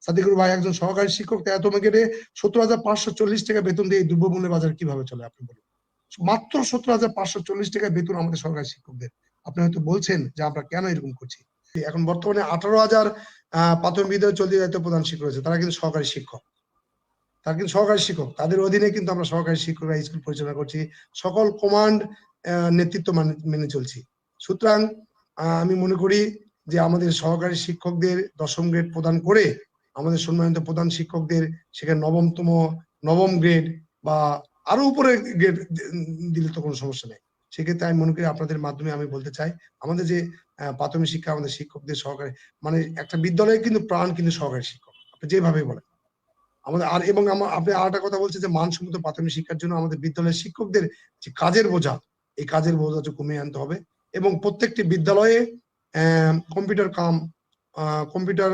সাদিকুর ভাই একজন সহকারী শিক্ষক তেয়াতমে গেটে সত্তর হাজার পাঁচশো চল্লিশ টাকা বেতন দিয়ে এই বাজার কীভাবে চলে, আপনি বলুন। মাত্র সত্তর হাজার পাঁচশো চল্লিশ টাকা বেতন আমাদের সরকারি শিক্ষকদের। আপনি হয়তো বলছেন যে আমরা কেন এরকম করছি। এখন বর্তমানে আঠারো হাজার প্রাথমিক বিদ্যালয় চলতি দায়িত্ব প্রধান শিক্ষক রয়েছে, তারা কিন্তু সহকারী শিক্ষক। তারা কিন্তু সহকারী শিক্ষক, তাদের অধীনে কিন্তু আমরা সহকারী শিক্ষকরা স্কুল পরিচালনা করছি। সকল কমান্ড নেতৃত্ব মানে- মেনে চলছি। সুতরাং আমি মনে করি যে আমাদের সহকারী শিক্ষকদের দশম গ্রেড প্রদান করে আমাদের সম্মানিত প্রধান শিক্ষকদের সেখানে নবমতম, নবম গ্রেড বা আরও উপরে গ্রেড দিলে তো কোনো সমস্যা নেই। সেক্ষেত্রে আমি মনে করি আপনাদের মাধ্যমে আমি বলতে চাই, আমাদের যে প্রাথমিক শিক্ষা আমাদের শিক্ষকদের সহকারী মানে একটা বিদ্যালয়ে কিন্তু প্রাণ কিন্তু সহকারী শিক্ষক, আপনি যেভাবে বলেন। আমাদের আর, এবং আমার আপনি আর একটা কথা বলছেন যে মানসম্মত প্রাথমিক শিক্ষার জন্য আমাদের বিদ্যালয়ের শিক্ষকদের যে কাজের বোঝা, এই কাজের বোঝা কমিয়ে আনতে হবে এবং প্রত্যেকটি বিদ্যালয়ে computer cum computer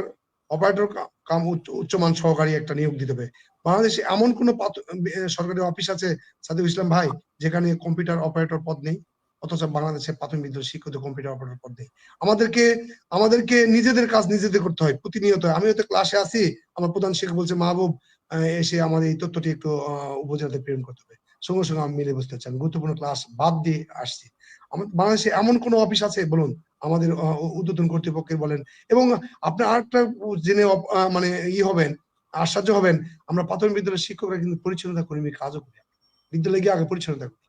operator cum উচ্চ- উচ্চমান সহকারী একটা নিয়োগ দিতে হবে। বাংলাদেশে এমন কোনো সরকারি অফিস আছে সাদিক ইসলাম ভাই, যেখানে কম্পিউটার অপারেটর পদ নেই, অথচ বাংলাদেশে প্রাথমিক বিদ্যালয় শিক্ষিত কম্পিউটার অপারেটর পদ নেই। আমাদেরকে আমাদেরকে নিজেদের কাজ নিজেদের করতে হয়, প্রতিনিয়ত। আমি হয়তো ক্লাসে আছি, আমার প্রধান শিক্ষক বলছে, মাহবুব এসে আমাদের এই তথ্যটি একটু উপজেলাতে প্রেরণ করতে হবে। সঙ্গে সঙ্গে আমি মিলে বুঝতে চান গুরুত্বপূর্ণ ক্লাস বাদ দিয়ে আসছি। আমার, বাংলাদেশে এমন কোন অফিস আছে, বলুন আমাদের উদ্বোধন কর্তৃপক্ষের বলেন। এবং আপনি আরেকটা জেনে মানে ই হবেন, আশ্চর্য হবেন, আমরা প্রাথমিক বিদ্যালয়ের শিক্ষকরা কিন্তু পরিচ্ছন্নতা কর্মীর কাজও করি বিদ্যালয়ে গিয়ে আগে পরিচ্ছন্নতা করি।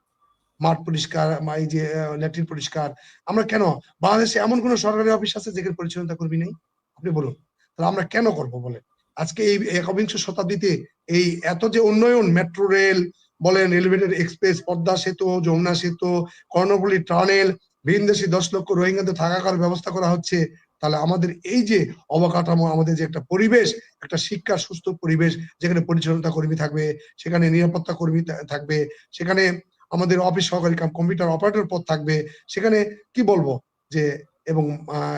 মাঠ পরিষ্কার এই যে ল্যাট্রিন পরিষ্কার। আমরা কেন? বাংলাদেশে এমন কোন সরকারি অফিস আছে যেখানে পরিচ্ছন্নতা কর্মী নেই? আপনি বলুন। তাহলে আমরা কেন করব বলেন? আজকে এই একবিংশ শতাব্দীতে এই এত যে উন্নয়ন, মেট্রো রেল বলেন, এলিভেটেড এক্সপ্রেস, পদ্মা সেতু, যমুনা সেতু, কর্ণফুলী টানেল ভিনদেশি দশ লক্ষ রোহিঙ্গাদের থাকা করার ব্যবস্থা করা হচ্ছে, তাহলে আমাদের এই যে অবকাঠামো, আমাদের যে একটা পরিবেশ, একটা শিক্ষার সুস্থ পরিবেশ, যেখানে পরিচ্ছন্নতা কর্মী থাকবে, সেখানে নিরাপত্তা কর্মী থাকবে, সেখানে আমাদের অফিস সহকারী কাম, কম্পিউটার অপারেটর পদ থাকবে, সেখানে কি বলব যে, এবং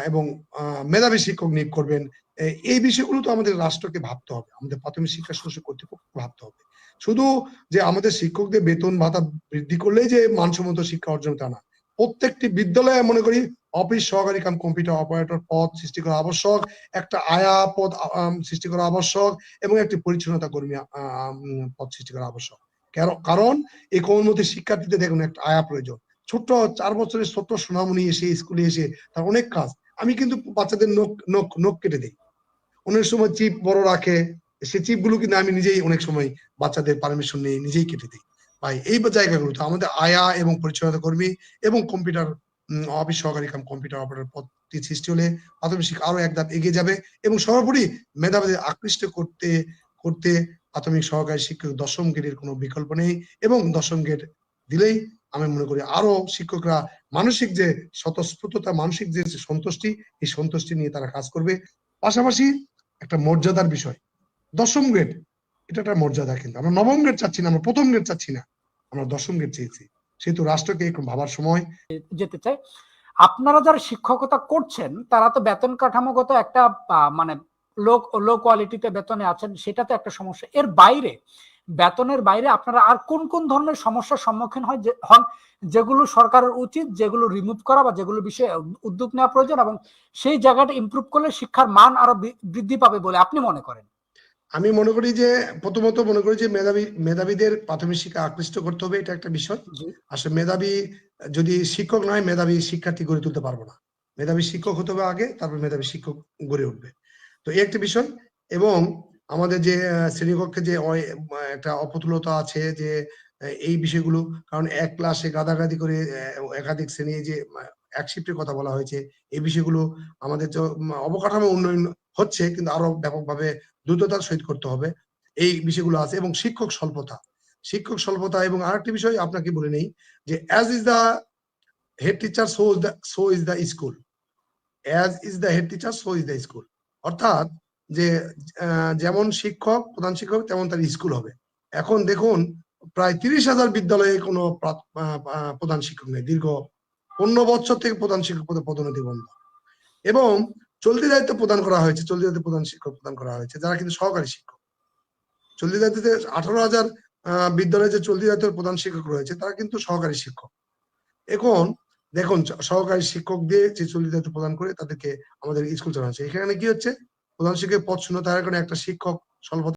এবং মেধাবী শিক্ষক নিয়োগ করবেন এই বিষয়গুলো তো আমাদের রাষ্ট্রকে ভাবতে হবে, আমাদের প্রাথমিক শিক্ষা সংসদ কর্তৃপক্ষ ভাবতে হবে। শুধু যে আমাদের শিক্ষকদের বেতন ভাতা বৃদ্ধি করলেই যে মানসম্মত শিক্ষা অর্জন তা না প্রত্যেকটি বিদ্যালয়ে মনে করি অফিস সহকারী কাম কম্পিউটার অপারেটর পদ সৃষ্টি করা আবশ্যক, একটা আয়া পদ সৃষ্টি করা আবশ্যক এবং একটি পরিচ্ছন্নতা কর্মী পদ সৃষ্টি করা আবশ্যক। কারণ এই কোমলমতি শিক্ষার্থীদের দেখুন একটা আয়া প্রয়োজন। ছোট্ট চার বছরের ছোট্ট সোনামণি এসে স্কুলে এসে তার অনেক কাজ। আমি কিন্তু বাচ্চাদের নখ নখ নখ কেটে দিই। অনেক সময় চিপ বড় রাখে, সে চিপগুলো কিন্তু আমি নিজেই অনেক সময় বাচ্চাদের পারমিশন নিয়ে নিজেই কেটে দিই। ভাই এই জায়গাগুলো তো আমাদের আয়া এবং পরিচ্ছন্নতা কর্মী এবং কম্পিউটার অফিস সহকারী কাম, কম্পিউটার অপারেটর পদটি সৃষ্টি হলে প্রাথমিক শিক্ষা আরও এক ধাপ এগিয়ে যাবে এবং সর্বোপরি মেধাবীদের আকৃষ্ট করতে করতে প্রাথমিক সহকারী শিক্ষক দশম গ্রেডের কোনো বিকল্প নেই এবং দশম গ্রেড দিলেই আমি মনে করি আরও শিক্ষকরা মানসিক যে স্বতঃস্ফূর্ততা, মানসিক যে সন্তুষ্টি, এই সন্তুষ্টি নিয়ে তারা কাজ করবে। পাশাপাশি একটা মর্যাদার বিষয়, দশম গ্রেড এটা একটা মর্যাদা কিন্তু। আমরা নবম গ্রেড চাচ্ছি না, আমরা প্রথম গ্রেড চাচ্ছি না। আমরা দশম গ্রেড চেয়েছি। সেহেতু রাষ্ট্রকে একটু ভাবার সময় যেতে চাই। আপনারা যারা শিক্ষকতা করছেন, তারা তো বেতন কাঠামোগত একটা মানে লো লো কোয়ালিটিতে বেতনে আছেন সেটা তো একটা সমস্যা। এর বাইরে, বেতনের বাইরে আপনারা আর কোন কোন ধরনের সমস্যার সম্মুখীন হয় যে, হন, যেগুলো সরকারের উচিত, যেগুলো রিমুভ করা বা যেগুলো বিষয়ে উদ্যোগ নেওয়া প্রয়োজন এবং সেই জায়গাটা ইমপ্রুভ করলে শিক্ষার মান আরও বৃদ্ধি পাবে বলে আপনি মনে করেন? আমি মনে করি যে প্রথমত মনে করি যে মেধাবী মেধাবীদের প্রাথমিক শিক্ষা আকৃষ্ট করতে হবে এটা একটা বিষয়। আসলে মেধাবী যদি শিক্ষক নয় মেধাবী শিক্ষার্থী গড়ে তুলতে পারব না। মেধাবী শিক্ষক হতে হবে আগে তারপর মেধাবী শিক্ষক গড়ে উঠবে। তো এই একটা বিষয়। এবং আমাদের যে শ্রেণীকক্ষে যে একটা অপতুলতা আছে যে এই বিষয়গুলো কারণ এক ক্লাসে গাদাগাদি করে একাধিক শ্রেণি যে এক শিফটের কথা বলা হয়েছে এই বিষয়গুলো আমাদের অবকাঠামো উন্নয়ন হচ্ছে, কিন্তু আরও ব্যাপকভাবে দ্রুততার সহিত করতে হবে। এই বিষয়গুলো আছে এবং শিক্ষক স্বল্পতা। শিক্ষক স্বল্পতা এবং আরেকটি বিষয় আপনাকে বলে নেই যে as is the head teacher so the so is the school as is the head teacher so is the school অর্থাৎ যে যেমন শিক্ষক, প্রধান শিক্ষক, তেমন তার স্কুল হবে। এখন দেখুন, প্রায় তিরিশ হাজার বিদ্যালয়ে কোনো প্রধান শিক্ষক নেই। দীর্ঘ পনেরো বছর থেকে প্রধান শিক্ষক পদে পদোন্নতি বন্ধ। এবং চলতি দায়িত্ব প্রদান করা হয়েছে, চলতি দায়িত্ব প্রধান শিক্ষক প্রদান করা হয়েছে, যারা কিন্তু সহকারী শিক্ষক। চলতি দায়িত্বে আঠারো হাজার বিদ্যালয়ে যে চলতি দায়িত্বের প্রধান শিক্ষক রয়েছে, তারা কিন্তু সহকারী শিক্ষক। এখন দেখুন সহকারী শিক্ষক দিয়ে যে চলতি দায়িত্ব প্রদান করে তাদেরকে আমাদের স্কুল চালানো হচ্ছে। এখানে কি হচ্ছে? প্রধান শিক্ষকের পদ শূন্য তার কারণে একটা শিক্ষক স্বল্প